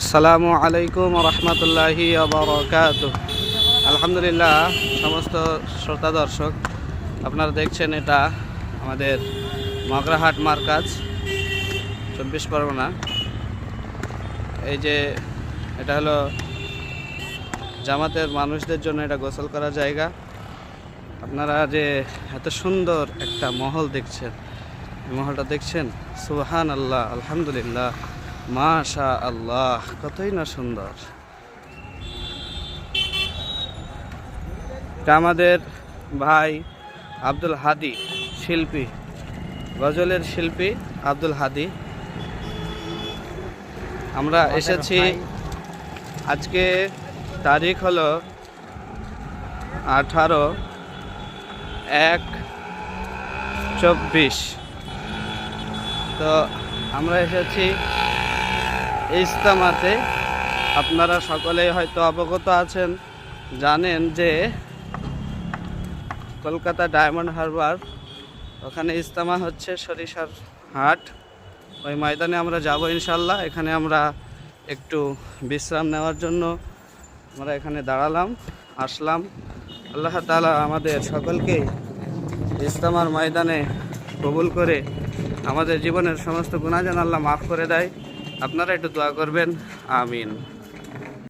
আসসালামু আলাইকুম রহমতুল্লাহি আলহামদুলিল্লাহ, সমস্ত শ্রোতা দর্শক, আপনারা দেখছেন এটা আমাদের মগরাহাট মার্কাজ, চব্বিশ পরগনা। এই যে এটা হলো জামাতের মানুষদের জন্য এটা গোসল করার জায়গা। আপনারা যে এত সুন্দর একটা মহল দেখছেন মহলটা দেখছেন সুহান আল্লাহ আলহামদুলিল্লাহ। মাশা আল্লাহ কতই না সুন্দর। আমাদের ভাই আব্দুল হাদি শিল্পী গজলের শিল্পী আব্দুল হাদি। আমরা এসেছি আজকে তারিখ হলো আঠারো এক চব্বিশ। তো আমরা এসেছি ইস্তামাতে আপনারা সকলেই হয়তো অবগত আছেন, জানেন যে কলকাতা ডায়মন্ড হারবার, ওখানে ইস্তামা হচ্ছে সরিষার হাট। ওই ময়দানে আমরা যাব ইনশাল্লাহ এখানে আমরা একটু বিশ্রাম নেওয়ার জন্য আমরা এখানে দাঁড়ালাম, আসলাম। আল্লাহ তালা আমাদের সকলকে ইস্তামার ময়দানে কবুল করে আমাদের জীবনের সমস্ত গুণাজান আল্লাহ মাফ করে দেয়। আপনারা একটু দোয়া করবেন আমিন।